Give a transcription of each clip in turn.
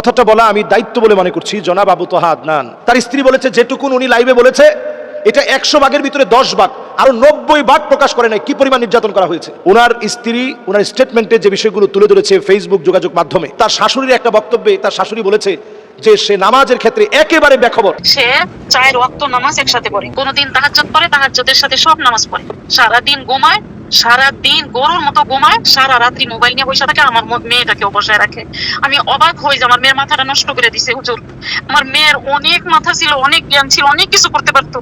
কথাটা বলা আমি দায়িত্ব বলে মনে করছি, জনাব আবু তোহা আদনান। তার স্ত্রী বলেছে, যেটুকুন উনি লাইভে বলেছে, এটা একশো ভাগের ভিতরে দশ ভাগ, আরও নব্বই ভাগ প্রকাশ করে নাই। কি পরিমাণ নির্যাতন করা হয়েছে? ওনার স্ত্রী ওনার স্টেটমেন্টে যে বিষয়গুলো তুলে ধরেছে ফেসবুক যোগাযোগ মাধ্যমে, তার শাশুড়ির একটা বক্তব্যে তার শাশুড়ি বলেছে যে, সে নামাজের ক্ষেত্রে একেবারে বেখবর। সে চায়ের ওয়াক্ত নামাজ একসাথে পড়ে। কোনোদিন তাহাজ্জুদ পড়ে, তাহাজ্জুদের সাথে সব নামাজ পড়ে। সারা দিন ঘুমায় সারা দিন গরুর মতো ঘুমায়, সারা রাত্রি মোবাইল নিয়ে বসে থাকে, আমার মেয়েটাকে বসায় রাখে। আমি অবাক হই যে আমার মেয়ের মাথাটা নষ্ট করে দিছে, হুজুর। আমার মেয়ের অনেক মাথা ছিল, অনেক জ্ঞান ছিল, অনেক কিছু করতে পারতো।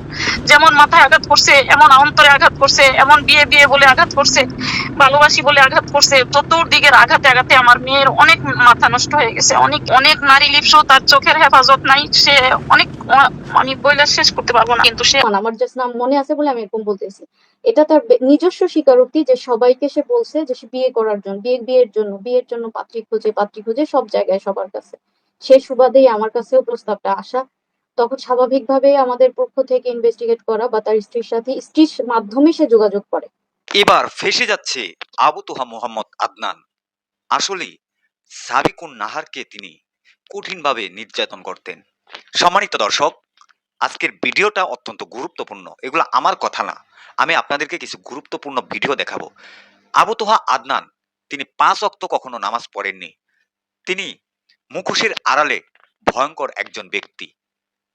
যেমন মাথায় আঘাত করছে, এমন অন্তরে আঘাত করছে, এমন বিয়ে বিয়ে বলে আঘাত করছে, ভালোবাসি বলে আঘাত করছে, চতুর্দিকের আঘাতে আঘাতে আমার মেয়ের অনেক মাথা নষ্ট হয়ে গেছে। অনেক অনেক নারী লিপ্স তার চোখের হেফাজত নাই, সে অনেক আমি বইলা শেষ করতে পারব না। কিন্তু সে আমার জাস্ট নাম মনে আছে বলে আমি এরকম বলতেছি। এটা তার নিজস্ব স্বীকারোক্তি যে সবাইকে সে বলছে যে সে বিয়ে করার জন্য বিয়ে বিয়ের জন্য বিয়ের জন্য পাত্রী খুঁজে পাত্রী খুঁজে সব জায়গায় সবার কাছে। সেই সুবাদেই আমার কাছেও প্রস্তাবটা আসা। তখন স্বাভাবিকভাবে আমাদের পক্ষ থেকে ইনভেস্টিগেট করা বা তার স্ত্রীর সাথে স্ত্রীর মাধ্যমে সে যোগাযোগ করে। এবার ফেসে যাচ্ছে আবু তোহা মোহাম্মদ আদনান। আসলে সাবিকুন নাহারকে তিনি কঠিনভাবে নির্যাতন করতেন। সম্মানিত দর্শক, আজকের ভিডিওটা অত্যন্ত গুরুত্বপূর্ণ। এগুলো আমার কথা না। আমি আপনাদেরকে কিছু গুরুত্বপূর্ণ ভিডিও দেখাবো। আবু তোহা আদনান, তিনি পাঁচ অক্ত কখনো নামাজ পড়েননি। তিনি মুখোশের আড়ালে ভয়ঙ্কর একজন ব্যক্তি।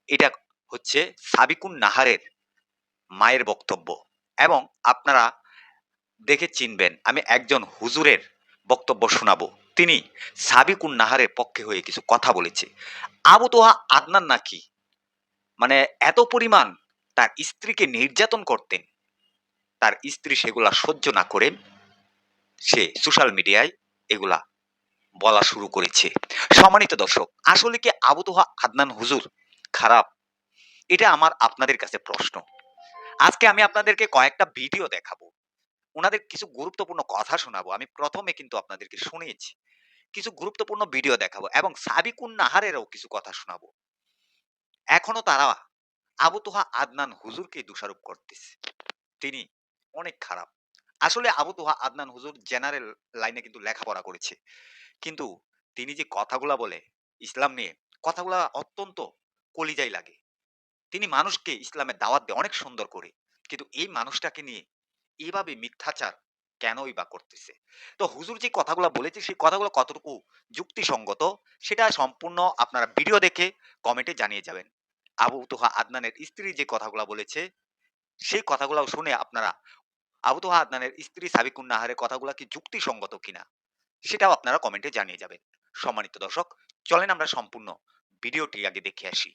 এটা হচ্ছে সাবিকুন নাহারের মায়ের বক্তব্য। এবং আপনারা দেখে চিনবেন, আমি একজন হুজুরের বক্তব্য শোনাবো। তিনি সাবিকুন নাহারের পক্ষে হয়ে কিছু কথা বলেছে। আবু তোহা আদনান নাকি? মানে এত পরিমাণ তার স্ত্রীকে নির্যাতন করতেন, তার স্ত্রী সেগুলা সহ্য না করে সে সোশ্যাল মিডিয়ায় এগুলা বলা শুরু করেছে। সম্মানিত দর্শক, আসলে কি আবু তোহা আদনান হুজুর খারাপ? এটা আমার আপনাদের কাছে প্রশ্ন। আজকে আমি আপনাদেরকে কয়েকটা ভিডিও দেখাবো। ওনাদের কিছু গুরুত্বপূর্ণ কথা শোনাবো। আমি প্রথমে কিন্তু আপনাদেরকে শুনিয়েছি। কিছু গুরুত্বপূর্ণ ভিডিও দেখাবো এবং সাবিকুন নাহারেরও কিছু কথা শোনাবো। এখনও তারা আবু তোহা আদনান হুজুরকে দোষারোপ করতেছে। তিনি অনেক খারাপ। আসলে আবু তোহা আদনান হুজুর জেনারেল লাইনে কিন্তু লেখাপড়া করেছে। কিন্তু তিনি যে কথাগুলা বলে ইসলাম নিয়ে, কথাগুলা অত্যন্ত কলিজাই লাগে। তিনি মানুষকে ইসলামের দাওয়াত দেয় অনেক সুন্দর করে। কিন্তু এই মানুষটাকে নিয়ে এভাবে মিথ্যাচার কেনই বা করতেছে? তো হুজুর যে কথাগুলো বলেছে, সেই কথাগুলো কতটুকু যুক্তিসঙ্গত, সেটা সম্পূর্ণ আপনারা ভিডিও দেখে কমেন্টে জানিয়ে যাবেন। আবু তোহা আদনানের স্ত্রী যে কথাগুলো বলেছে, সেই কথাগুলো শুনে আপনারা, আবু তোহা আদনানের স্ত্রী সাবিকুন নাহারের কথাগুলো কি যুক্তিসঙ্গত কিনা, সেটাও আপনারা কমেন্টে জানিয়ে যাবেন। সম্মানিত দর্শক, চলেন আমরা সম্পূর্ণ ভিডিওটি আগে দেখে আসি।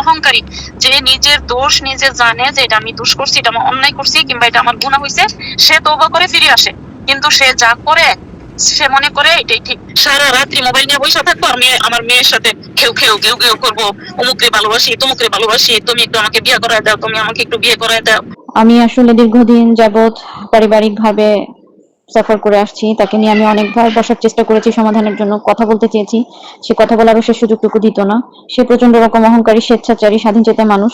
অহংকারী। যে নিজের দোষ নিজে জানে যে এটা আমি দোষ করছি, এটা আমার অন্যায় করছি, কিংবা এটা আমার গুণা হয়েছে সে তৌবা করে ফিরে আসে। কিন্তু সে যা করে, সে মনে করে এটাই ঠিক। সারা রাত্রি মোবাইল নিয়ে বসে থাকব, আমি আমার মেয়ের সাথে খেউ খেউ ঘেউ ঘেউ করব। অমুকরে ভালোবাসি, তমুকরে ভালোবাসি, তুমি একটু আমাকে বিয়ে করায় দাও, তুমি আমাকে একটু বিয়ে করায় দাও। আমি আসলে দীর্ঘদিন যাবৎ পারিবারিকভাবে সফর করে আসছি, তাকে নিয়ে আমি অনেকবার বসার চেষ্টা করেছি, সমাধানের জন্য কথা বলতে চেয়েছি। সে কথা বলারও সে সুযোগটুকু দিত না। সে প্রচণ্ড রকম অহংকারী, স্বেচ্ছাচারী স্বাধীন চেতা মানুষ।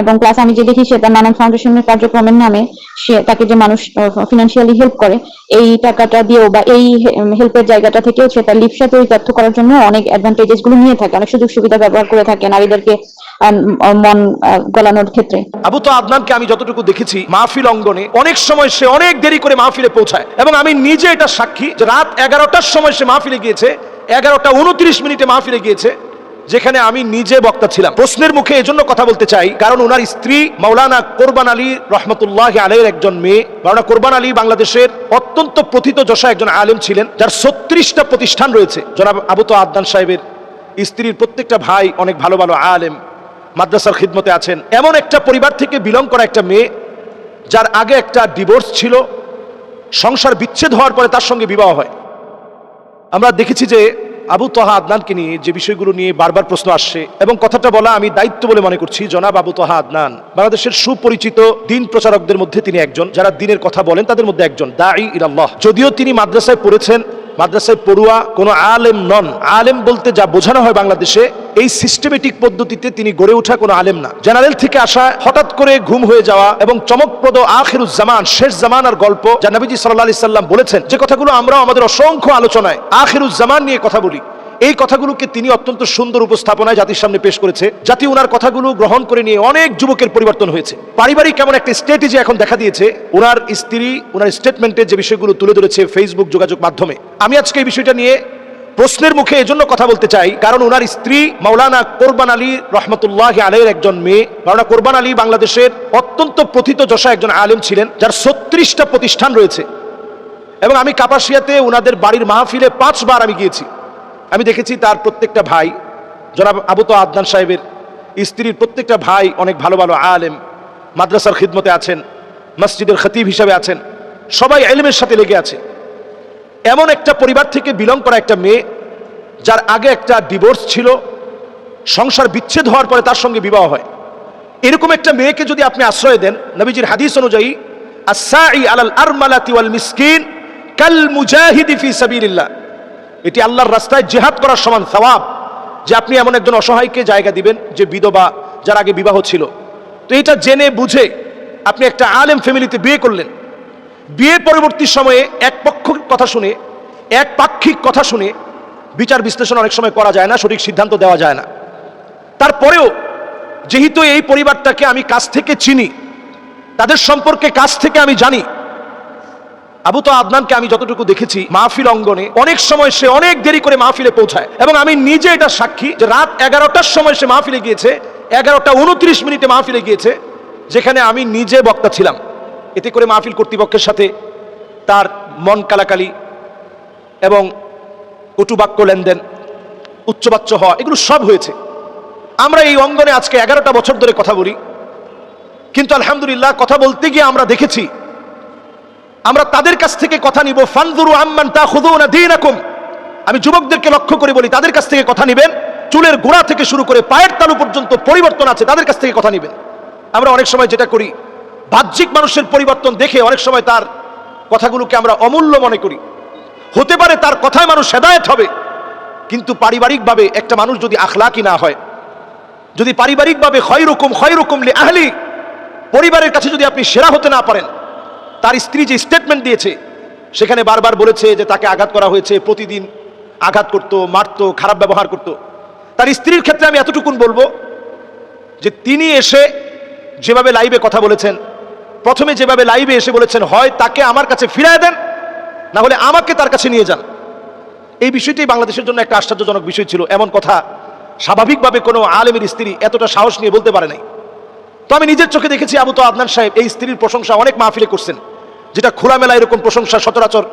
এবং প্লাস আমি যে দেখি সে তার নানান ফাউন্ডেশনের কার্যক্রমের নামে সে তাকে যে মানুষ ফিনান্সিয়ালি হেল্প করে, এই টাকাটা দিয়েও বা এই হেল্পের জায়গাটা থেকেও সে তার লিপসা চরিতার্থ করার জন্য অনেক অ্যাডভান্টেজেসগুলো নিয়ে থাকে, অনেক সুযোগ সুবিধা ব্যবহার করে থাকে। নারীদেরকে মন গলানোর ক্ষেত্রে। আবু তো আদনানকে আমি যতটুকু দেখেছি মাহফিল অঙ্গনে, অনেক সময় সে অনেক দেরি করে মাহফিলে পৌঁছায়। এবং আমি নিজে এটা সাক্ষী যে রাত এগারোটার সময় সে মাহফিলে গিয়েছে, এগারোটা উনত্রিশ মিনিটে মাহফিলে গিয়েছে, যেখানে আমি নিজে বক্তা ছিলাম। প্রশ্নের মুখে এজন্য কথা বলতে চাই, কারণ ওনার স্ত্রী মাওলানা কোরবান আলী রহমতুল্লাহ আলের একজন মেয়ে। মাওলানা কোরবান আলী বাংলাদেশের অত্যন্ত প্রথিত যশা একজন আলেম ছিলেন, যার ছত্রিশটা প্রতিষ্ঠান রয়েছে। জনাব আবু তো আদনান সাহেবের স্ত্রীর প্রত্যেকটা ভাই অনেক ভালো ভালো আলেম। মাদ্রাসার খিদমতে আছেন। এমন একটা পরিবার থেকে বিলং করা একটা মেয়ে, যার আগে একটা ডিভোর্স ছিল, সংসার বিচ্ছেদ হওয়ার পরে তার সঙ্গে বিবাহ হয়। আমরা দেখেছি যে আবু তহা আদনানকে নিয়ে যে বিষয়গুলো নিয়ে বারবার প্রশ্ন আসছে এবং কথাটা বলা আমি দায়িত্ব বলে মনে করছি, জনাব আবু তহা আদনান। বাংলাদেশের সুপরিচিত দিন প্রচারকদের মধ্যে তিনি একজন, যারা দিনের কথা বলেন তাদের মধ্যে একজন, দাঈ ইলাল্লাহ। যদিও তিনি মাদ্রাসায় পড়েছেন মাদ্রাসায় পড়ুয়া কোনো আলেম নন। আলেম বলতে যা বোঝানো হয় বাংলাদেশে, এই সিস্টেমেটিক পদ্ধতিতে তিনি গড়ে ওঠা কোনো আলেম না। জেনারেল থেকে আসা, হঠাৎ করে ঘুম হয়ে যাওয়া এবং চমকপ্রদ আখিরুজ্জামান শেষ জামানার গল্প যা নবীজি সাল্লাহ সাল্লাম বলেছেন। যে কথাগুলো আমরা আমাদের অসংখ্য আলোচনায় আখিরুজ্জামান নিয়ে কথা বলি। এই কথাগুলোকে তিনি অত্যন্ত সুন্দর উপস্থাপনায় জাতির সামনে পেশ করেছে জাতি ওনার কথাগুলো গ্রহণ করে নিয়ে অনেক যুবকের পরিবর্তন হয়েছে। পারিবারিক কেমন একটা স্ট্র্যাটেজি এখন দেখা দিয়েছে ওনার স্ত্রী ওনার স্টেটমেন্টে যে বিষয়গুলো তুলে ধরেছে ফেসবুক যোগাযোগ মাধ্যমে। আমি আজকে এই বিষয়টা নিয়ে প্রশ্নের মুখে এজন্য কথা বলতে চাই, কারণ ওনার স্ত্রী মাওলানা কোরবান আলী রহমতুল্লাহ আলের একজন মেয়ে। মাওলানা কোরবান আলী বাংলাদেশের অত্যন্ত প্রথিত যশা একজন আলেম ছিলেন, যার ছত্রিশটা প্রতিষ্ঠান রয়েছে। এবং আমি কাপাসিয়াতে ওনাদের বাড়ির মাহফিলে পাঁচবার আমি গিয়েছি। আমি দেখেছি তার প্রত্যেকটা ভাই, জনাব আবু তো আদনান সাহেবের স্ত্রীর প্রত্যেকটা ভাই অনেক ভালো ভালো আলেম, মাদ্রাসার খিদমতে আছেন, মসজিদের খতিব হিসাবে আছেন, সবাই এলেমের সাথে লেগে আছে। এমন একটা পরিবার থেকে বিলং করা একটা মেয়ে, যার আগে একটা ডিভোর্স ছিল, সংসার বিচ্ছেদ হওয়ার পরে তার সঙ্গে বিবাহ হয়। এরকম একটা মেয়েকে যদি আপনি আশ্রয় দেন, নবীজির হাদিস অনুযায়ী আসাই আলাল আরমালাতি ওয়াল মিসকিন কাল মুজাহিদি ফি সাবিলিল্লাহ। এটি আল্লাহর রাস্তায় জেহাদ করার সমান সওয়াব যে আপনি এমন একজন অসহায়কে জায়গা দিবেন যে বিধবা যার আগে বিবাহ ছিল। তো এটা জেনে বুঝে আপনি একটা আলেম ফ্যামিলিতে বিয়ে করলেন। বিয়ে পরবর্তী সময়ে এক পক্ষ কথা শুনে, এক পাক্ষিক কথা শুনে বিচার বিশ্লেষণ অনেক সময় করা যায় না, সঠিক সিদ্ধান্ত দেওয়া যায় না। তারপরেও যেহেতু এই পরিবারটাকে আমি কাছ থেকে চিনি, তাদের সম্পর্কে কাছ থেকে আমি জানি আবু তো আদনানকে আমি যতটুকু দেখেছি মাহফিল অঙ্গনে, অনেক সময় সে অনেক দেরি করে মাহফিলে পৌঁছায়। এবং আমি নিজে এটা সাক্ষী যে রাত এগারোটার সময় সে মাহফিলে গিয়েছে, এগারোটা উনত্রিশ মিনিটে মাহফিলে গিয়েছে, যেখানে আমি নিজে বক্তা ছিলাম। এতে করে মাহফিল কর্তৃপক্ষের সাথে তার মন কালাকালি এবং কটুবাক্য লেনদেন, উচ্চবাচ্য হওয়া, এগুলো সব হয়েছে। আমরা এই অঙ্গনে আজকে এগারোটা বছর ধরে কথা বলি। কিন্তু আলহামদুলিল্লাহ, কথা বলতে গিয়ে আমরা দেখেছি আমরা তাদের কাছ থেকে কথা নিব, ফানজুরু আম্মান তা খুদুনা দীনাকুম। আমি যুবকদেরকে লক্ষ্য করে বলি, তাদের কাছ থেকে কথা নিবেন, চুলের গোড়া থেকে শুরু করে পায়ের তালু পর্যন্ত পরিবর্তন আছে, তাদের কাছ থেকে কথা নিবেন। আমরা অনেক সময় যেটা করি, বাহ্যিক মানুষের পরিবর্তন দেখে অনেক সময় তার কথাগুলোকে আমরা অমূল্য মনে করি। হতে পারে তার কথায় মানুষ হেদায়েত হবে, কিন্তু পারিবারিকভাবে একটা মানুষ যদি আখলাকি না হয়, যদি পারিবারিকভাবে হয় রকম হয় রকম লে আহলি, পরিবারের কাছে যদি আপনি সেরা হতে না পারেন তার স্ত্রী যে স্টেটমেন্ট দিয়েছে, সেখানে বারবার বলেছে যে তাকে আঘাত করা হয়েছে, প্রতিদিন আঘাত করতো, মারতো, খারাপ ব্যবহার করত। তার স্ত্রীর ক্ষেত্রে আমি এতটুকুন বলব যে তিনি এসে যেভাবে লাইভে কথা বলেছেন, প্রথমে যেভাবে লাইভে এসে বলেছেন, হয় তাকে আমার কাছে ফিরায় দেন, না হলে আমাকে তার কাছে নিয়ে যান। এই বিষয়টি বাংলাদেশের জন্য একটা আশ্চর্যজনক বিষয় ছিল। এমন কথা স্বাভাবিকভাবে কোনো আলেমের স্ত্রী এতটা সাহস নিয়ে বলতে পারে নাই। তো আমি নিজের চোখে দেখেছি, আবু তো আদনান সাহেব, এই স্ত্রীর প্রশংসা অনেক মাহফিলে করছেন। যেটা খোলামেলা এরকম প্রশংসা সচরাচর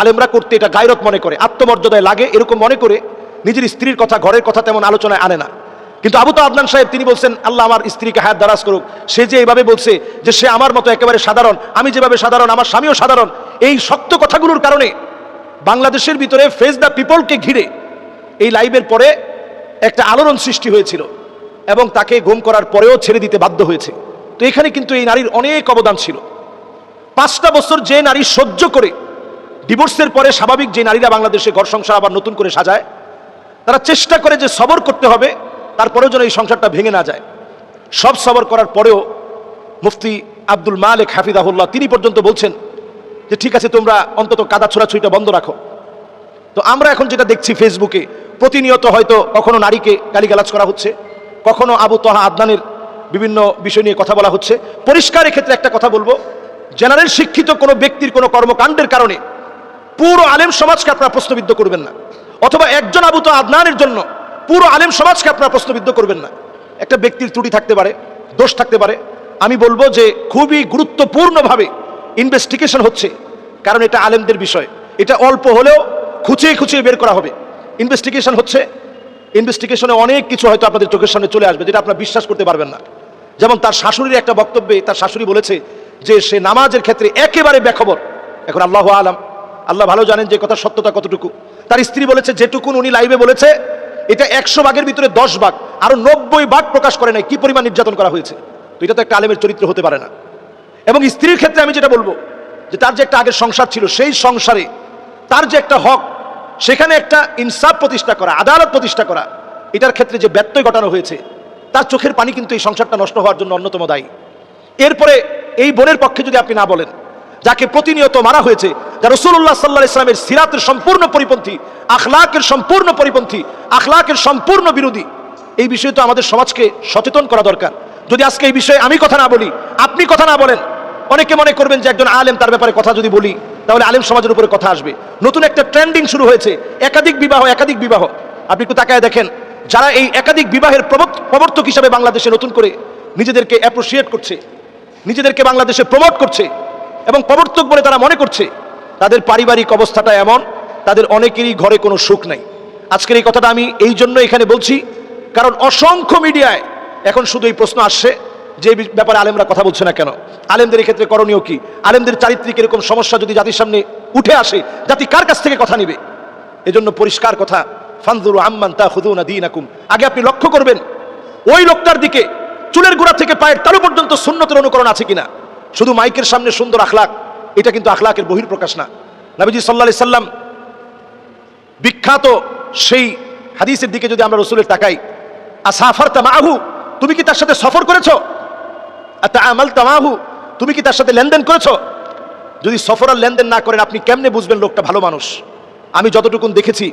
আলেমরা করতে এটা গায়রত মনে করে, আত্মমর্যাদায় লাগে এরকম মনে করে নিজের স্ত্রীর কথা, ঘরের কথা তেমন আলোচনায় আনে না। কিন্তু আবু তো আদনান সাহেব তিনি বলছেন, আল্লাহ আমার স্ত্রীকে হায়াত দারাজ করুক। সে যে এইভাবে বলছে যে সে আমার মতো একেবারে সাধারণ, আমি যেভাবে সাধারণ, আমার স্বামীও সাধারণ, এই শক্ত কথাগুলোর কারণে বাংলাদেশের ভিতরে ফেস দ্য পিপলকে ঘিরে এই লাইভের পরে একটা আলোড়ন সৃষ্টি হয়েছিল এবং তাকে গুম করার পরেও ছেড়ে দিতে বাধ্য হয়েছে। তো এখানে কিন্তু এই নারীর অনেক অবদান ছিল। পাঁচটা বছর যে নারী সহ্য করে ডিভোর্সের পরে স্বাভাবিক যে নারীরা বাংলাদেশে ঘর সংসার আবার নতুন করে সাজায়, তারা চেষ্টা করে যে সবর করতে হবে, তারপরেও যেন এই সংসারটা ভেঙে না যায়। সব সবর করার পরেও মুফতি আব্দুল মালেক হাফিদাহুল্লাহ তিনি পর্যন্ত বলছেন যে, ঠিক আছে, তোমরা অন্তত কাদা ছোড়াছুড়িটা বন্ধ রাখো। তো আমরা এখন যেটা দেখছি ফেসবুকে, প্রতিনিয়ত হয়তো কখনো নারীকে গালিগালাজ করা হচ্ছে, কখনো আবু তহা আদনানের বিভিন্ন বিষয় নিয়ে কথা বলা হচ্ছে। পরিষ্কার ক্ষেত্রে একটা কথা বলব জেনারেল শিক্ষিত কোনো ব্যক্তির কোনো কর্মকাণ্ডের কারণে পুরো আলেম সমাজকে আপনারা প্রশ্নবিদ্ধ করবেন না। অথবা একজন আবু তো আদনানের জন্য পুরো আলেম সমাজকে আপনারা প্রশ্নবিদ্ধ করবেন না। একটা ব্যক্তির ত্রুটি থাকতে পারে, দোষ থাকতে পারে। আমি বলব যে খুবই গুরুত্বপূর্ণভাবে ইনভেস্টিগেশন হচ্ছে, কারণ এটা আলেমদের বিষয়। এটা অল্প হলেও খুঁচিয়ে খুঁচিয়ে বের করা হবে। ইনভেস্টিগেশন হচ্ছে ইনভেস্টিগেশনে অনেক কিছু হয়তো আপনাদের চোখের সামনে চলে আসবে, যেটা আপনারা বিশ্বাস করতে পারবেন না। যেমন তার শাশুড়ির একটা বক্তব্যে, তার শাশুড়ি বলেছে যে সে নামাজের ক্ষেত্রে একেবারে বেখবর। এখন আল্লাহ আলাম, আল্লাহ ভালো জানেন যে কথা সত্যতা কতটুকু। তার স্ত্রী বলেছে, যেটুকুন উনি লাইভে বলেছে, এটা একশো ভাগের ভিতরে দশ ভাগ। আরও নব্বই ভাগ প্রকাশ করে নাই। কি পরিমাণ নির্যাতন করা হয়েছে? তো এটা তো একটা আলেমের চরিত্র হতে পারে না। এবং স্ত্রীর ক্ষেত্রে আমি যেটা বলব, যে তার যে একটা আগের সংসার ছিল, সেই সংসারে তার যে একটা হক, সেখানে একটা ইনসাফ প্রতিষ্ঠা করা, আদালত প্রতিষ্ঠা করা, এটার ক্ষেত্রে যে ব্যত্যয় ঘটানো হয়েছে, তার চোখের পানি কিন্তু এই সংসারটা নষ্ট হওয়ার জন্য অন্যতম দায়ী। এরপরে এই বোনের পক্ষে যদি আপনি না বলেন, যাকে প্রতিনিয়ত মারা হয়েছে, যা রসুল্লাহ সাল্লাহ ইসলামের সিরাতের সম্পূর্ণ পরিপন্থী, আখলাকের সম্পূর্ণ পরিপন্থী, আখলাকের সম্পূর্ণ বিরোধী, এই বিষয়ে তো আমাদের সমাজকে সচেতন করা দরকার। যদি আজকে এই বিষয়ে আমি কথা না বলি, আপনি কথা না বলেন, অনেকে মনে করবেন যে একজন আলেম, তার ব্যাপারে কথা যদি বলি, তাহলে আলেম সমাজের উপরে কথা আসবে। নতুন একটা ট্রেন্ডিং শুরু হয়েছে, একাধিক বিবাহ একাধিক বিবাহ। আপনি একটু তাকায় দেখেন, যারা এই একাধিক বিবাহের প্রবর্তক হিসাবে বাংলাদেশে নতুন করে নিজেদেরকে অ্যাপ্রিসিয়েট করছে নিজেদেরকে বাংলাদেশে প্রমোট করছে এবং প্রবর্তক বলে তারা মনে করছে, তাদের পারিবারিক অবস্থাটা এমন, তাদের অনেকেরই ঘরে কোনো সুখ নাই। আজকের এই কথাটা আমি এই জন্য এখানে বলছি, কারণ অসংখ্য মিডিয়ায় এখন শুধু এই প্রশ্ন আসছে, যে ব্যাপারে আলেমরা কথা বলছে না কেন? আলেমদের ক্ষেত্রে করণীয় কি? আলেমদের চারিত্রিক এরকম সমস্যা যদি জাতির সামনে উঠে আসে, জাতি কার কাছ থেকে কথা নিবে? এজন্য পরিষ্কার কথা, ফানজুরু আম্মান তা খুদুনা দিনাকুম। আগে আপনি লক্ষ্য করবেন, ওই লোকটার দিকে চুলের গোড়া থেকে পায়ের তালু পর্যন্ত সুন্নতের অনুকরণ আছে কিনা? শুধু মাইকের সামনে সুন্দর আখলাক, এটা কিন্তু আখলাকের বহির্প্রকাশ না। নবীজি সাল্লাহ সাল্লাম বিখ্যাত সেই হাদিসের দিকে যদি আমরা রসুলের তাকাই আর আসাফার তামাহু তুমি কি তার সাথে সফর করেছ? আমাল তামাহু তুমি কি তার সাথে লেনদেন করেছ? যদি সফর আর লেনদেন না করেন, আপনি কেমনে বুঝবেন লোকটা ভালো মানুষ? আমি যতটুকুন দেখেছি,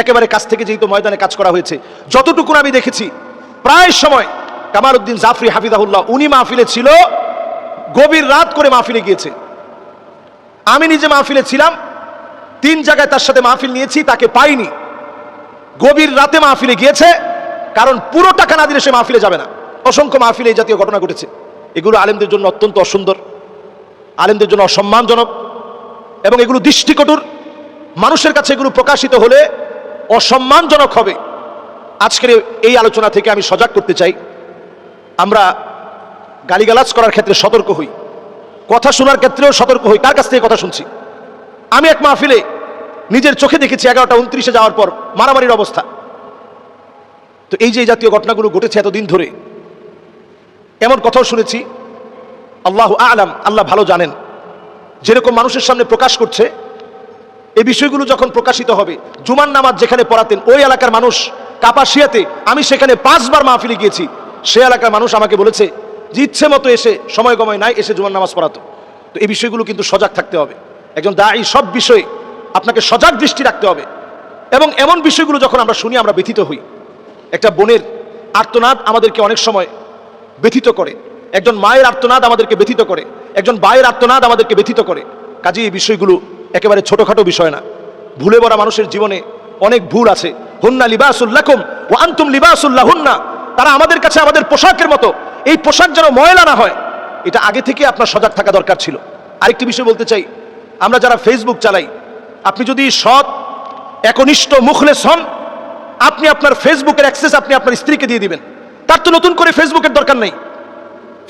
একেবারে কাছ থেকে যেহেতু ময়দানে কাজ করা হয়েছে, যতটুকুন আমি দেখেছি, প্রায় সময় কামাল উদ্দিন জাফরি হাফিজাহুল্লাহ, উনি মাহফিলে ছিল, গভীর রাত করে মাহফিলে গিয়েছে। আমি নিজে মাহফিলে ছিলাম, তিন জায়গায় তার সাথে মাহফিল নিয়েছি, তাকে পাইনি। গভীর রাতে মাহফিলে গিয়েছে, কারণ পুরো টাকা না দিলে সে মাহফিলে যাবে না। অসংখ্য মাহফিলে এই জাতীয় ঘটনা ঘটেছে। এগুলো আলেমদের জন্য অত্যন্ত অসুন্দর, আলেমদের জন্য অসম্মানজনক, এবং এগুলো দৃষ্টিকটুর। মানুষের কাছে এগুলো প্রকাশিত হলে অসম্মানজনক হবে। আজকের এই আলোচনা থেকে আমি সজাগ করতে চাই। আমরা গালিগালাজ করার ক্ষেত্রে সতর্ক হই। কথা শোনার ক্ষেত্রেও সতর্ক হই। কার কাছ থেকে কথা শুনছি? আমি এক মাহফিলে নিজের চোখে দেখেছি এগারোটা উনত্রিশে যাওয়ার পর মারামারির অবস্থা। তো এই যে জাতীয় ঘটনাগুলো ঘটেছে এতদিন ধরে, এমন কথাও শুনেছি। আল্লাহ আলাম, আল্লাহ ভালো জানেন। যেরকম মানুষের সামনে প্রকাশ করছে, এই বিষয়গুলো যখন প্রকাশিত হবে, জুমার নামাজ যেখানে পড়াতেন, ওই এলাকার মানুষ কাপাসিয়াতে, আমি সেখানে পাঁচবার মাহফিলে গিয়েছি। সে এলাকার মানুষ আমাকে বলেছে যে ইচ্ছে মতো এসে সময় গময় নাই, এসে জুমার নামাজ পড়াতো। তো এই বিষয়গুলো কিন্তু সজাগ থাকতে হবে। একজন দায়ী সব বিষয়ে আপনাকে সজাগ দৃষ্টি রাখতে হবে। এবং এমন বিষয়গুলো যখন আমরা শুনি, আমরা ব্যথিত হই। একটা বোনের আর্তনাদ আমাদেরকে অনেক সময় ব্যথিত করে। একজন মায়ের আর্তনাদ আমাদেরকে ব্যথিত করে। একজন বায়ের আর্তনাদ আমাদেরকে ব্যথিত করে। কাজে এই বিষয়গুলো একেবারে ছোটখাটো বিষয় না। ভুলে ভরা মানুষের জীবনে অনেক ভুল আছে। হুন্না লিবাসুল্লাকুম ও আন্তুম লিবাসুল্লাহ হুন্না তারা আমাদের কাছে আমাদের পোশাকের মতো। এই পোশাক যেন ময়লা না হয়। এটা আগে থেকে আপনার সজাগ থাকা দরকার ছিল। আরেকটি বিষয় বলতে চাই, আমরা যারা ফেসবুক চালাই, আপনি যদি সৎ, একনিষ্ঠ, মুখলেস হন, আপনি আপনার ফেসবুকের অ্যাক্সেস আপনি আপনার স্ত্রীকে দিয়ে দিবেন। তার তো নতুন করে ফেসবুকের দরকার নেই।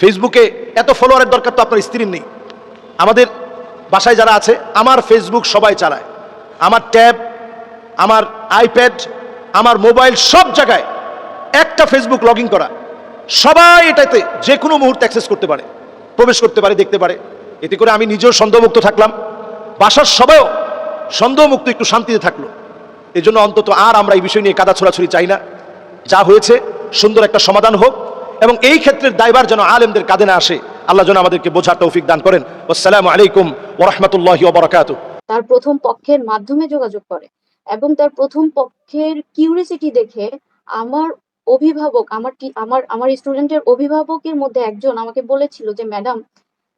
ফেসবুকে এত ফলোয়ারের দরকার তো আপনার স্ত্রীর নেই। আমাদের বাসায় যারা আছে, আমার ফেসবুক সবাই চালায়। আমার ট্যাব আমার আইপ্যাড আমার মোবাইল সব জায়গায় একটা ফেসবুক লগ করা। সবাই এটাতে যে কোনো মুহূর্তে অ্যাক্সেস করতে পারে, প্রবেশ করতে পারে, দেখতে পারে। এতে করে আমি নিজেও সন্দেহমুক্ত থাকলাম। বাসার সবাইও সন্দেহমুক্ত, একটু শান্তিতে থাকল। এই জন্য অন্তত আর আমরা এই বিষয় নিয়ে কাদা ছোড়াছুড়ি চাই না। যা হয়েছে, সুন্দর একটা সমাধান হোক এবং এই ক্ষেত্রের দায়বার যেন আলেমদের কাঁধে না আসে, আল্লাহ যেন আমাদেরকে বোঝার তৌফিক দান করেন। আসসালামু আলাইকুম ওরহমতুল্লাহি ওবরাকাতু তার প্রথম পক্ষের মাধ্যমে যোগাযোগ করে এবং তার প্রথম পক্ষের কিউরিসিটি দেখে আমার অভিভাবক, আমার কি আমার আমার স্টুডেন্টের অভিভাবকের মধ্যে একজন আমাকে বলেছিল যে, ম্যাডাম,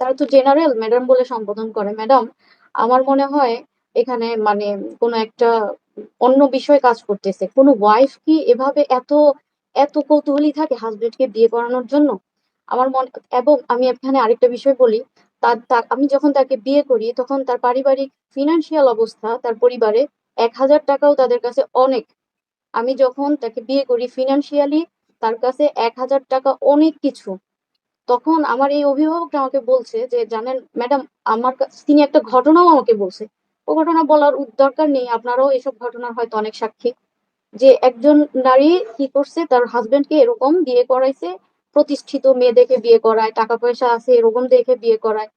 তারা তো জেনারেল, ম্যাডাম বলে সম্বোধন করে। ম্যাডাম, আমার মনে হয় এখানে মানে কোনো একটা অন্য বিষয় কাজ করতেছে। কোনো ওয়াইফ কি এভাবে এত এত কৌতূহলী থাকে হাজবেন্ডকে বিয়ে করানোর জন্য? আমার মনে, এবং আমি এখানে আরেকটা বিষয় বলি, তার তার আমি যখন তাকে বিয়ে করি, তখন তার পারিবারিক ফিনান্সিয়াল অবস্থা, তার পরিবারে এক হাজার টাকাও তাদের কাছে অনেক। আমি যখন তাকে বিয়ে করি ফিনান্সিয়ালি তার কাছে এক হাজার টাকা অনেক কিছু। তখন আমার এই অভিভাবকটা আমাকে বলছে যে, জানেন ম্যাডাম আমার তিনি একটা ঘটনাও আমাকে বলছে। ও ঘটনা বলার দরকার নেই, আপনারাও এসব ঘটনার হয়তো অনেক সাক্ষী। যে একজন নারী কি করছে, তার হাজবেন্ডকে এরকম বিয়ে করাইছে, প্রতিষ্ঠিত মেয়ে দেখে বিয়ে করায়, টাকা পয়সা আছে, এরকম দেখে বিয়ে করায়।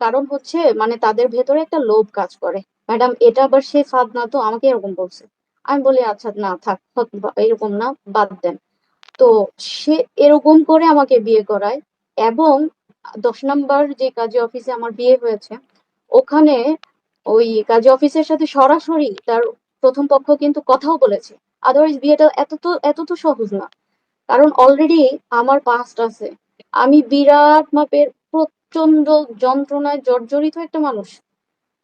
কারণ হচ্ছে মানে তাদের ভেতরে একটা লোভ কাজ করে। ম্যাডাম, এটা আবার সে ফাঁদ না তো আমাকে এরকম বলছে। আমি বলি আচ্ছা না, থাক এরকম না, বাদ দেন। তো সে এরকম করে আমাকে বিয়ে করায় এবং দশ নাম্বার যে কাজী অফিসে আমার বিয়ে হয়েছে, ওখানে ওই কাজী অফিসের সাথে সরাসরি তার প্রথম পক্ষ কিন্তু কথাও বলেছে। আদারওয়াইজ বিয়েটা এত তো এত তো সহজ না। কারণ অলরেডি আমার পাস্ট আছে। আমি বিরাট মাপের প্রচণ্ড যন্ত্রণায় জর্জরিত একটা মানুষ।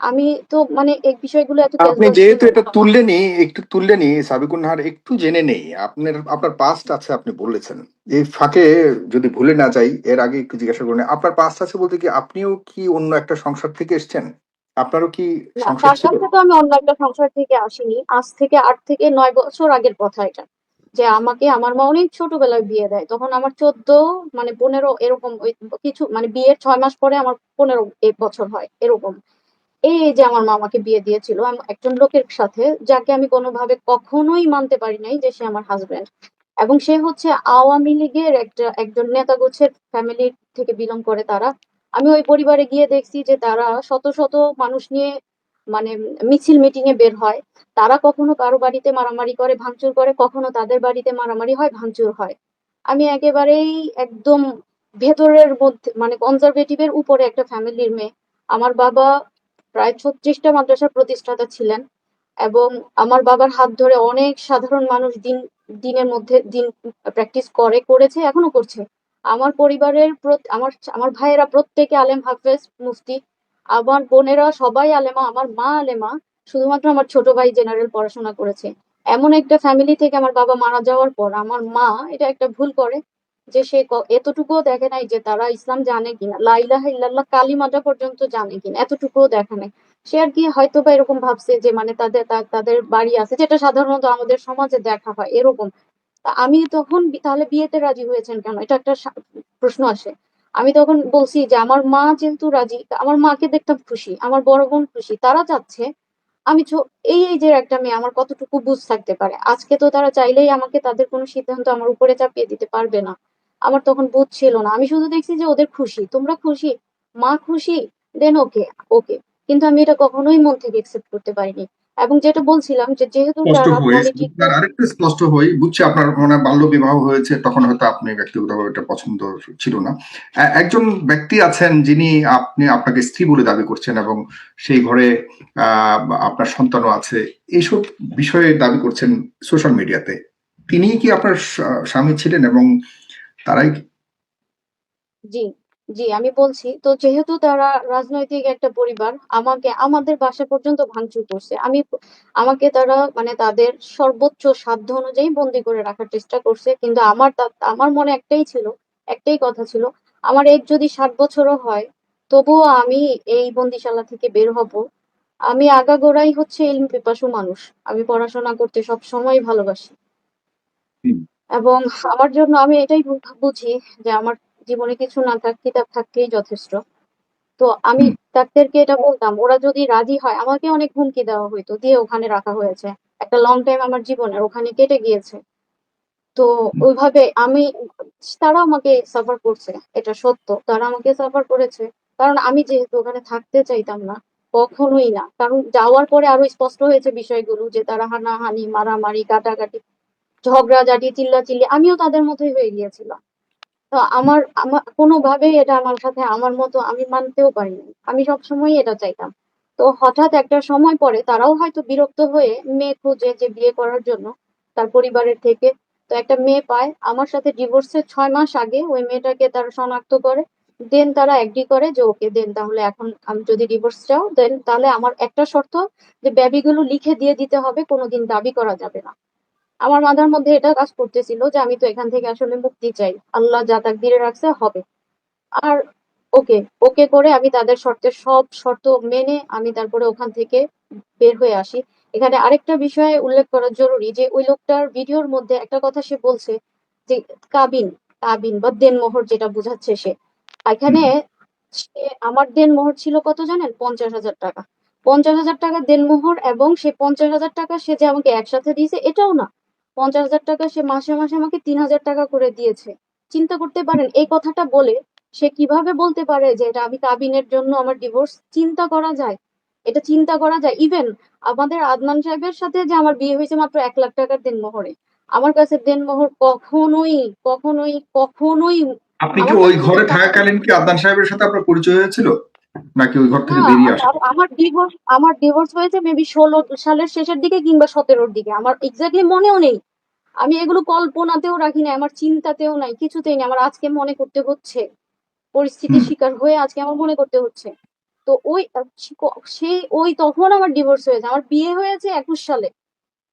আমি তো মানে এই বিষয়গুলো এত আপনি যেহেতু এটা না। তুললেনই একটু তুললেনই সাবিকুন নাহার একটু জেনে নেই আপনার আপনার পাস্ট আছে আপনি বলেছেন। এই ফাঁকে যদি ভুলে না যাই এর আগে একটু জিজ্ঞাসা করুন আপনার পাস্ট আছে বলতে কি আপনিও কি অন্য একটা সংসার থেকে এসেছেন? আপনারও কি সংসার ছিল তো আমি অন্য একটা সংসার থেকে আসিনি। আজ থেকে আট থেকে নয় বছর আগের কথা এটা। যে আমাকে আমার মা অনেক ছোটবেলায় বিয়ে দেয়। তখন আমার চোদ্দ মানে পনেরো এরকম ওই কিছু মানে বিয়ের ছয় মাস পরে আমার পনেরো বছর হয় এরকম। এই যে আমার মামাকে বিয়ে দিয়েছিল একজন লোকের সাথে, যাকে আমি কোনোভাবে কখনোই মানতে পারি নাই যে সে আমার হাজবেন্ড এবং সে হচ্ছে আওয়ামী লীগের একটা, একজন নেতা গোছের ফ্যামিলি থেকে বিলং করে তারা। আমি ওই পরিবারে গিয়ে দেখছি যে তারা শত শত মানুষ নিয়ে মানে মিছিল মিটিং এ বের হয়। তারা কখনো কারও বাড়িতে মারামারি করে, ভাঙচুর করে, কখনো তাদের বাড়িতে মারামারি হয়, ভাঙচুর হয়। আমি একেবারেই একদম ভেতরের মধ্যে মানে কনজারভেটিভের উপরে একটা ফ্যামিলির মেয়ে। আমার বাবা প্রায় ছত্রিশটা মাদ্রাসার প্রতিষ্ঠাতা ছিলেন এবং আমার বাবার হাত ধরে অনেক সাধারণ মানুষ দিন, দিনের মধ্যে দিন প্র্যাকটিস করে, করেছে, এখনও করছে। আমার পরিবারের আমার আমার ভাইয়েরা প্রত্যেকে আলেম হাফেজ মুফতি, আমার বোনেরা সবাই আলেমা, আমার মা আলেমা, শুধুমাত্র আমার ছোট ভাই জেনারেল পড়াশোনা করেছে। এমন একটা ফ্যামিলি থেকে আমার বাবা মারা যাওয়ার পর আমার মা এটা একটা ভুল করে যে সে এতটুকুও দেখে নাই যে তারা ইসলাম জানে কিনা, লা ইলাহা ইল্লাল্লাহ কালিমাটা পর্যন্ত জানে কিনা, এতটুকুও দেখে নাই। সে আর কি হয়তো বা এরকম ভাবছে যে মানে তাদের তাদের বাড়ি আছে, যেটা সাধারণত আমাদের সমাজে দেখা হয় এরকম। আমি তখন তাহলে বিয়েতে রাজি হয়েছেন কেন? এটা একটা প্রশ্ন আসে। আমি তখন বলছি যে আমার মা যেহেতু রাজি আমার মাকে দেখতাম খুশি, আমার বড় বোন খুশি, তারা চাচ্ছে আমি এই এই যে একটা মেয়ে, আমার কতটুকু বুঝ থাকতে পারে? আজকে তো তারা চাইলেই আমাকে তাদের কোনো সিদ্ধান্ত আমার উপরে চাপিয়ে দিতে পারবে না। আমার তখন বোধ ছিল না। আমি শুধু দেখছি যে ওদের খুশি। তোমরা খুশি? মা খুশি? দেন ওকে ওকে কিন্তু আমি এটা কখনোই মন থেকে একসেপ্ট করতে পারিনি। এবং যেটা বলছিলাম যে যেহেতু আর আরেকটু স্পষ্ট হই বুঝছি আপনার মানে বাল্য বিবাহ হয়েছে তখন হয়তো আপনি ব্যক্তিগতভাবে এটা পছন্দ ছিল না। একজন ব্যক্তি আছেন যিনি আপনি আপনাকে স্ত্রী বলে দাবি করছেন এবং সেই ঘরে আহ, আপনার সন্তানও আছে। এইসব বিষয়ে দাবি করছেন সোশ্যাল মিডিয়াতে তিনি কি আপনার স্বামী ছিলেন এবং তারাই জি জি আমি বলছি তো যেহেতু তারা রাজনৈতিক একটা পরিবার আমাকে আমাদের বাসা পর্যন্ত ভাঙচুর করছে। আমি আমাকে তারা মানে তাদের সর্বোচ্চ সাধ্য অনুযায়ী বন্দি করে রাখার চেষ্টা করছে কিন্তু আমার আমার মনে একটাই ছিল একটাই কথা ছিল আমার এজ যদি ষাট বছরও হয় তবুও আমি এই বন্দিশালা থেকে বের হব। আমি আগাগোড়াই হচ্ছে ইলম পিপাসু মানুষ। আমি পড়াশোনা করতে সব সময় ভালোবাসি। এবং আমার জন্য আমি এটাই বুঝি যে আমার জীবনে কিছু না থাক কিতাব থাকতেই যথেষ্ট। তো আমি। ডাক্তারকে এটা বলতাম ওরা যদি রাজি হয় আমাকে অনেক হুমকি দেওয়া হইতো দিয়ে ওখানে রাখা হয়েছে। একটা লং টাইম আমার জীবনের ওখানে কেটে গিয়েছে। তো ওইভাবে আমি তারা আমাকে সাফার করছে এটা সত্য। তারা আমাকে সাফার করেছে। কারণ আমি যেহেতু ওখানে থাকতে চাইতাম না কখনোই না। কারণ যাওয়ার পরে আরও স্পষ্ট হয়েছে বিষয়গুলো যে তারা হানাহানি মারামারি কাটাকাটি। ঝগড়াঝাটি চিল্লাচিল্লি, আমিও তাদের মতোই হয়ে গিয়েছিলাম। তো আমার আমার, কোনোভাবেই এটা আমার সাথে, আমার মতো আমি মানতেও পারিনি। আমি সবসময় এটা চাইতাম। তো হঠাৎ একটা সময় পরে তারাও হয়তো বিরক্ত হয়ে মেয়ে খুঁজে যে বিয়ে করার জন্য তার পরিবারের থেকে, তো একটা মেয়ে পায়। আমার সাথে ডিভোর্সের ছয় মাস আগে ওই মেয়েটাকে তারা শনাক্ত করে। দেন তারা এগ্রি করে যে, ওকে, দেন তাহলে এখন আমি যদি ডিভোর্স চাও, দেন তাহলে আমার একটা শর্ত যে বেবিগুলো লিখে দিয়ে দিতে হবে, কোনোদিন দাবি করা যাবে না। আমার মাথার মধ্যে এটা কাজ করতেছিল যে আমি তো এখান থেকে আসলে মুক্তি চাই। আল্লাহ যা তাকদিরে রাখছে হবে। আর ওকে ওকে করে আমি তাদের শর্তের সব শর্ত মেনে আমি তারপরে ওখান থেকে বের হয়ে আসি। এখানে আরেকটা বিষয়ে উল্লেখ করা জরুরি যে ওই লোকটার ভিডিওর মধ্যে একটা কথা সে বলছে যে কাবিন কাবিন বা দেনমোহর যেটা বোঝাচ্ছে সে। এখানে আমার দেনমোহর ছিল কত জানেন? পঞ্চাশ হাজার টাকা। পঞ্চাশ হাজার টাকা দেনমোহর এবং সে পঞ্চাশ হাজার টাকা সে যে আমাকে একসাথে দিয়েছে এটাও না। পঞ্চাশ হাজার টাকা সে মাসে মাসে আমাকে তিন হাজার টাকা করে দিয়েছে। চিন্তা করতে পারেন এই কথাটা বলে সে কীভাবে বলতে পারে যে এটা আমি কাবিনের জন্য আমার ডিভোর্স চিন্তা করা যায়? এটা চিন্তা করা যায়। ইভেন আমাদের আদনান সাহেবের সাথে যে আমার বিয়ে হয়েছে মাত্র এক লাখ টাকার দেনমোহরে। আমার কাছে দেনমোহর কখনোই কখনোই কখনোই আপনি কি ওই ঘরে থাকাকালীন কি আদনান সাহেবের সাথে আপনার পরিচয় হয়েছিল? নাকি ওই ঘর থেকে বেরিয়ে আসে আমার- আমার ডিভোর্স আমার ডিভোর্স হয়েছে মেবি ষোলো সালের শেষের দিকে কিংবা সতেরোর দিকে। আমার এক্স্যাক্টলি মনেও নেই। আমি এগুলো কল্পনাতেও রাখি না আমার চিন্তাতেও নাই কিছুতেই নেই আমার আজকে মনে করতে হচ্ছে। পরিস্থিতির শিকার হয়ে আজকে আমার মনে করতে হচ্ছে। তো ওই সেই ওই তখন আমার ডিভোর্স হয়েছে আমার বিয়ে হয়েছে একুশ সালে।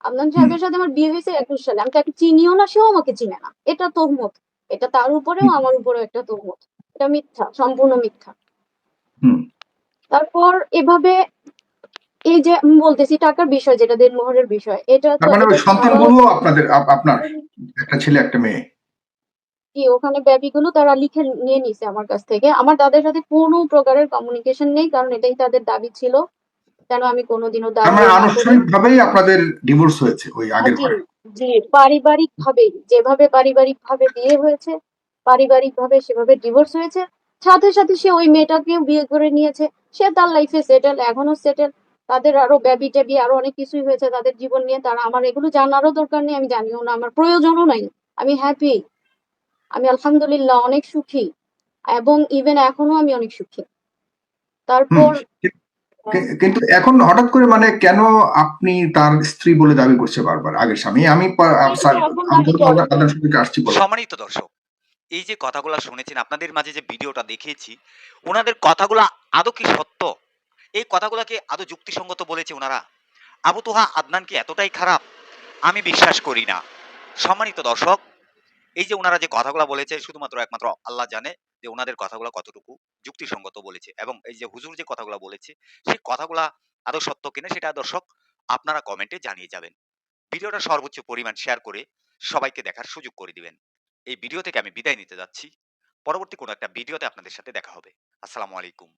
আদনান সাহেবের সাথে আমার বিয়ে হয়েছে একুশ সালে আমি তাকে চিনিও না সেও আমাকে চিনে না। এটা তহমত। এটা তার উপরেও আমার উপরেও একটা তহমত। এটা মিথ্যা সম্পূর্ণ মিথ্যা। তারপর এভাবে এই যে আমি বলতেছি টাকার বিষয় যেটা দেনমোহরের বিষয় এটা মানে সন্তানগুলো আপনাদের আপনার একটা ছেলে একটা মেয়ে। কি ওখানে বেবিগুলো তারা লিখে নিয়ে নিছে আমার কাছ থেকে। আমার তাদের সাথে কোনো প্রকারের কমিউনিকেশন নেই কারণ এটাই তাদের দাবি ছিল কেন আমি কোনোদিনও দাবি মানে আনুষ্ঠানিক ভাবেই আপনাদের ডিভোর্স হয়েছে ওই আগের জি ঘরে? জি পারিবারিক ভাবেই যেভাবে পারিবারিক ভাবে বিয়ে হয়েছে পারিবারিক ভাবে সেভাবে ডিভোর্স হয়েছে। সাথে সাথে সে ওই মেয়েটাকেও বিয়ে করে নিয়েছে সে তার লাইফে সেটেল এখনও সেটেল তাদের আরও ব্যাবি ট্যাবি আরও অনেক কিছুই হয়েছে তাদের জীবন নিয়ে। তারা আমার এগুলো জানারও দরকার নেই আমি জানিও না আমার প্রয়োজনও নাই। আমি হ্যাপি আমি আলহামদুলিল্লাহ অনেক সুখী এবং ইভেন এখনও আমি অনেক সুখী। তারপর কিন্তু এখন হঠাৎ করে মানে কেন আপনি তার স্ত্রী বলে দাবি করছে বারবার? আগের স্বামী আমি আসছি সম্মানিত দর্শক এই যে কথাগুলো শুনেছেন আপনাদের মাঝে যে ভিডিওটা দেখিয়েছি ওনাদের কথাগুলো আদৌ কি সত্য? এই কথাগুলো কি আদৌ যুক্তিসঙ্গত বলেছে ওনারা? আবু তোহা আদনান কি এতটাই খারাপ, আমি বিশ্বাস করি না। সম্মানিত দর্শক, এই যে ওনারা যে কথাগুলো বলেছে, শুধুমাত্র একমাত্র আল্লাহ জানে যে ওনাদের কথাগুলো কতটুকু যুক্তিসঙ্গত বলেছে এবং এই যে হুজুর যে কথাগুলো বলেছে, সেই কথাগুলা আদৌ সত্য কিনা সেটা দর্শক আপনারা কমেন্টে জানিয়ে যাবেন। ভিডিওটা সর্বোচ্চ পরিমাণ শেয়ার করে সবাইকে দেখার সুযোগ করে দিবেন। এই ভিডিও থেকে আমি বিদায় নিতে যাচ্ছি। পরবর্তী কোনো একটা ভিডিওতে আপনাদের সাথে দেখা হবে। আসসালামু আলাইকুম।